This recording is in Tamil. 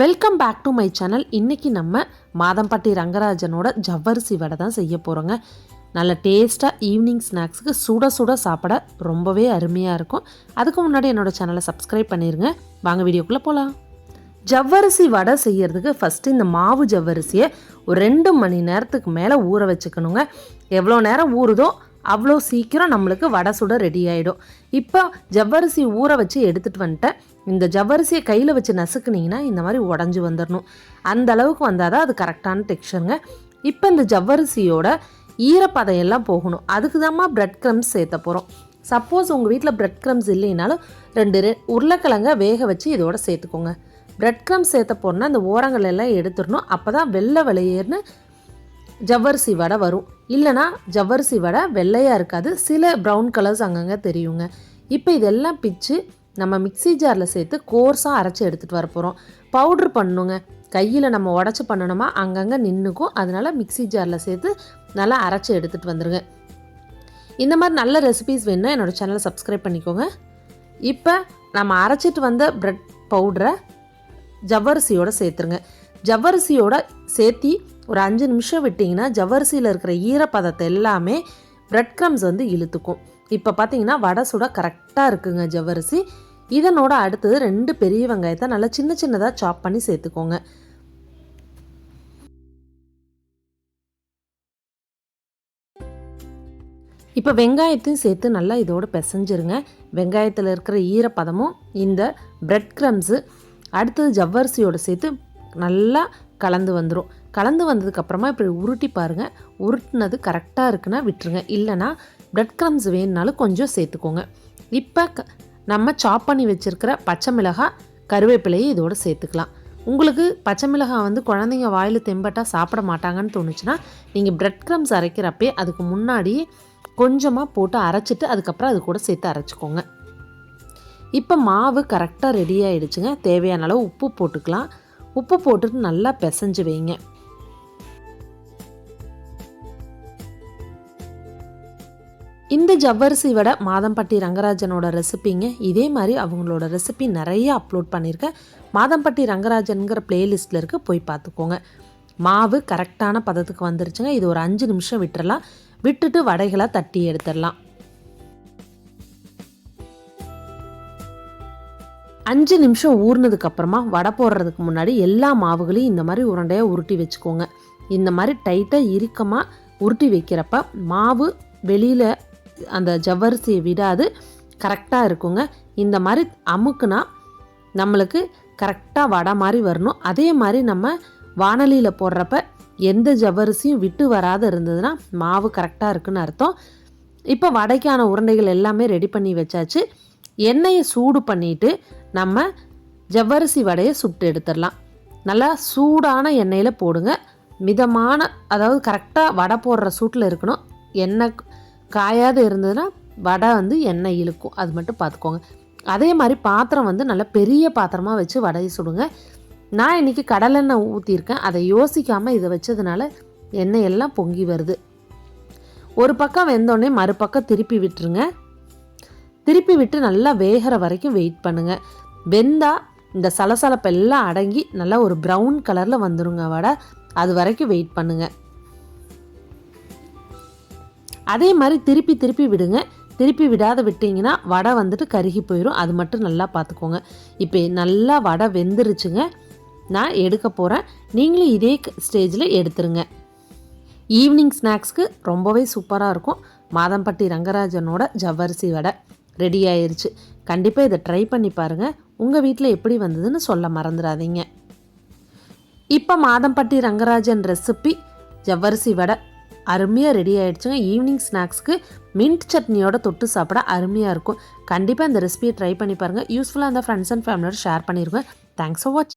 Welcome back to my channel இன்றைக்கி நம்ம மாதம்பட்டி ரங்கராஜனோட ஜவ்வரிசி வடை தான் செய்ய போகிறோங்க நல்ல டேஸ்ட்டாக ஈவினிங் ஸ்நாக்ஸுக்கு சுட சுட சாப்பிட ரொம்பவே அருமையாக இருக்கும். அதுக்கு முன்னாடி என்னோடய சேனலை சப்ஸ்கிரைப் பண்ணிடுங்க வாங்க வீடியோக்குள்ளே போகலாம் ஜவ்வரிசி வடை செய்கிறதுக்கு ஃபஸ்ட்டு இந்த மாவு ஜவ்வரிசியை ஒரு ரெண்டு மணி நேரத்துக்கு மேலே ஊற வச்சுக்கணுங்க. எவ்வளோ நேரம் ஊறுதோ அவ்வளோ சீக்கிரம் நம்மளுக்கு வடை சுட ரெடி ஆகிடும் இப்போ ஜவ்வரிசி ஊற வச்சு எடுத்துகிட்டு வந்துட்டேன். இந்த ஜவ்வரிசியை கையில் வச்சு நசுக்குனீங்கன்னா இந்த மாதிரி உடஞ்சி வந்துடணும் அந்த அளவுக்கு வந்தால் தான் அது கரெக்டான டெக்ஸ்டருங்க இப்போ இந்த ஜவ்வரிசியோட ஈரப்பதையெல்லாம் போகணும். அதுக்கு தான்மா பிரெட் க்ரம்ஸ் சேர்த்த போகிறோம் சப்போஸ் உங்கள் வீட்டில் பிரெட் க்ரம்ஸ் இல்லைனாலும் ரெண்டு ரெ உருளைக்கிழங்க வேக வச்சு இதோட சேர்த்துக்கோங்க. பிரெட் க்ரம்ஸ் சேர்த்த போனால் அந்த ஓரங்கள் எல்லாம் எடுத்துடணும். அப்போ தான் வெள்ளை வெளியேறுன்னு ஜவ்வரிசி வடை வரும். இல்லைனா ஜவ்வரிசி வடை வெள்ளையாக இருக்காது. சில ப்ரௌன் கலர்ஸ் அங்கங்கே தெரியுங்க. இப்போ இதெல்லாம் பிச்சு நம்ம மிக்ஸி ஜாரில் சேர்த்து கோர்ஸாக அரைச்சி எடுத்துகிட்டு வர போகிறோம் பவுட்ரு பண்ணணுங்க. கையில் நம்ம உடச்சி பண்ணணுமா? அங்கங்கே நின்றுக்கும் அதனால் மிக்ஸி ஜாரில் சேர்த்து நல்லா அரைச்சி எடுத்துகிட்டு வந்துடுங்க இந்த மாதிரி நல்ல ரெசிபீஸ் வேணுன்னா என்னோடய சேனலை சப்ஸ்கிரைப் பண்ணிக்கோங்க. இப்போ நம்ம அரைச்சிட்டு வந்த ப்ரெட் பவுடரை ஜவ்வரிசியோடு சேர்த்துருங்க. ஜவ்வரிசியோட சேர்த்தி ஒரு அஞ்சு நிமிஷம் விட்டிங்கன்னா ஜவ்வரிசியில் இருக்கிற ஈரப்பதத்தை எல்லாமே பிரெட் க்ரம்ஸ் வந்து இழுத்துக்கும். இப்போ பார்த்தீங்கன்னா வடை சுட கரெக்டாக இருக்குங்க ஜவ்வரிசி. இதனோட அடுத்தது ரெண்டு பெரிய வெங்காயத்தை நல்லா சின்ன சின்னதாக சாப் பண்ணி சேர்த்துக்கோங்க. இப்போ வெங்காயத்தையும் சேர்த்து நல்லா இதோடு பிசைஞ்சிருங்க. வெங்காயத்தில் இருக்கிற ஈரப்பதமும் இந்த பிரெட் க்ரம்ஸு அடுத்தது ஜவ்வரிசியோடு சேர்த்து நல்லா கலந்து வந்துடும் கலந்து வந்ததுக்கப்புறமா இப்படி உருட்டி பாருங்கள் உருட்டினது கரெக்டாக இருக்குன்னா விட்டுருங்க. இல்லைனா பிரெட் க்ரம்ஸ் வேணுனாலும் கொஞ்சம் சேர்த்துக்கோங்க. இப்போ க நம்ம சாப் பண்ணி வச்சுருக்கிற பச்சை மிளகாய் கருவேப்பிலையை இதோடு சேர்த்துக்கலாம். உங்களுக்கு பச்சை மிளகாய் வந்து குழந்தைங்க வாயில் தெம்பட்டாக சாப்பிட மாட்டாங்கன்னு தோணுச்சுன்னா நீங்கள் பிரெட் க்ரம்ஸ் அரைக்கிறப்பே அதுக்கு முன்னாடி கொஞ்சமாக போட்டு அரைச்சிட்டு அதுக்கப்புறம் அது கூட சேர்த்து அரைச்சிக்கோங்க. இப்போ மாவு கரெக்டாக ரெடி ஆகிடுச்சுங்க தேவையான அளவு உப்பு போட்டுக்கலாம். உப்பு போட்டுட்டு நல்லா பிசைஞ்சு வைங்க. இந்த ஜவ்வரிசி வடை மாதம்பட்டி ரங்கராஜனோட ரெசிபிங்க. இதே மாதிரி அவங்களோட ரெசிபி நிறைய அப்லோட் பண்ணியிருக்கேன். மாதம்பட்டி ரங்கராஜனுங்கிற பிளேலிஸ்ட்டில் இருக்க போய் பார்த்துக்கோங்க. மாவு கரெக்டான பதத்துக்கு வந்துருச்சுங்க. இது ஒரு அஞ்சு நிமிஷம் விட்டுறலாம். விட்டுட்டு வடைகளை தட்டி எடுத்துடலாம். அஞ்சு நிமிஷம் ஊறினதுக்கப்புறமா வடை போடுறதுக்கு முன்னாடி எல்லா மாவுகளையும் இந்த மாதிரி உருண்டையாக உருட்டி வச்சுக்கோங்க. இந்த மாதிரி டைட்டாக இறுக்கமாக உருட்டி வைக்கிறப்ப மாவு வெளியில் அந்த ஜவ்வரிசியை விடாது கரெக்டாக இருக்குங்க. இந்த மாதிரி அமுக்குனா நம்மளுக்கு கரெக்டாக வடை மாதிரி வரணும். அதே மாதிரி நம்ம வானலியில் போடுறப்ப எந்த ஜவ்வரிசியும் விட்டு வராத இருந்ததுன்னா மாவு கரெக்டாக இருக்குன்னு அர்த்தம். இப்போ வடைக்கான உருண்டைகள் எல்லாமே ரெடி பண்ணி வச்சாச்சு. எண்ணெயை சூடு பண்ணிவிட்டு நம்ம ஜவ்வரிசி வடையை சுட்டு எடுத்துடலாம். நல்லா சூடான எண்ணெயில் போடுங்க. மிதமான அதாவது கரெக்டாக வடை போடுற சூட்டில் இருக்கணும். எண்ணெய் காயாது இருந்ததுன்னா வடை வந்து எண்ணெய் இழுக்கும். அது மட்டும் பார்த்துக்கோங்க. அதே மாதிரி பாத்திரம் வந்து நல்லா பெரிய பாத்திரமாக வச்சு வடையை சுடுங்க. நான் இன்றைக்கி கடலெண்ணெய் ஊற்றியிருக்கேன் அதை யோசிக்காமல் இதை வச்சதுனால எண்ணெய் எல்லாம் பொங்கி வருது. ஒரு பக்கம் வெந்தோடனே மறுபக்கம் திருப்பி விட்டுருங்க. திருப்பி விட்டு நல்லா வேகிற வரைக்கும் வெயிட் பண்ணுங்கள் வெந்தா இந்த சலசலப்பெல்லாம் அடங்கி நல்லா ஒரு ப்ரௌன் கலரில் வந்துடுங்க வடை. அது வரைக்கும் வெயிட் பண்ணுங்கள் அதே மாதிரி திருப்பி திருப்பி விடுங்க. திருப்பி விடாத விட்டிங்கன்னா வடை வந்துட்டு கருகி போயிடும் அது மட்டும் நல்லா பார்த்துக்கோங்க இப்போ நல்லா வடை வெந்துருச்சுங்க. நான் எடுக்க போகிறேன் நீங்களும் இதே ஸ்டேஜில் எடுத்துருங்க. ஈவினிங் ஸ்நாக்ஸ்க்கு ரொம்பவே சூப்பராக இருக்கும். மாதம்பட்டி ரங்கராஜனோட ஜவ்வரிசி வடை. ரெடி ஆயிடுச்சு கண்டிப்பாக இதை ட்ரை பண்ணி பாருங்கள் உங்கள் வீட்டில் எப்படி வந்ததுன்னு சொல்ல மறந்துடாதீங்க. இப்போ மாதம்பட்டி ரங்கராஜன் ரெசிபி ஜவ்வரிசி வடை. அருமையாக ரெடி ஆகிடுச்சுங்க ஈவினிங் ஸ்நாக்ஸ்க்கு மின்ட் சட்னியோட தொட்டு சாப்பிட அருமையாக இருக்கும். கண்டிப்பாக இந்த ரெசிபியை ட்ரை பண்ணி பாருங்கள் யூஸ்ஃபுல்லாக அந்த ஃப்ரெண்ட்ஸ் அண்ட் ஃபேமிலியோட ஷேர் பண்ணிடுங்க தேங்க்ஸ் ஃபார் வாட்ச்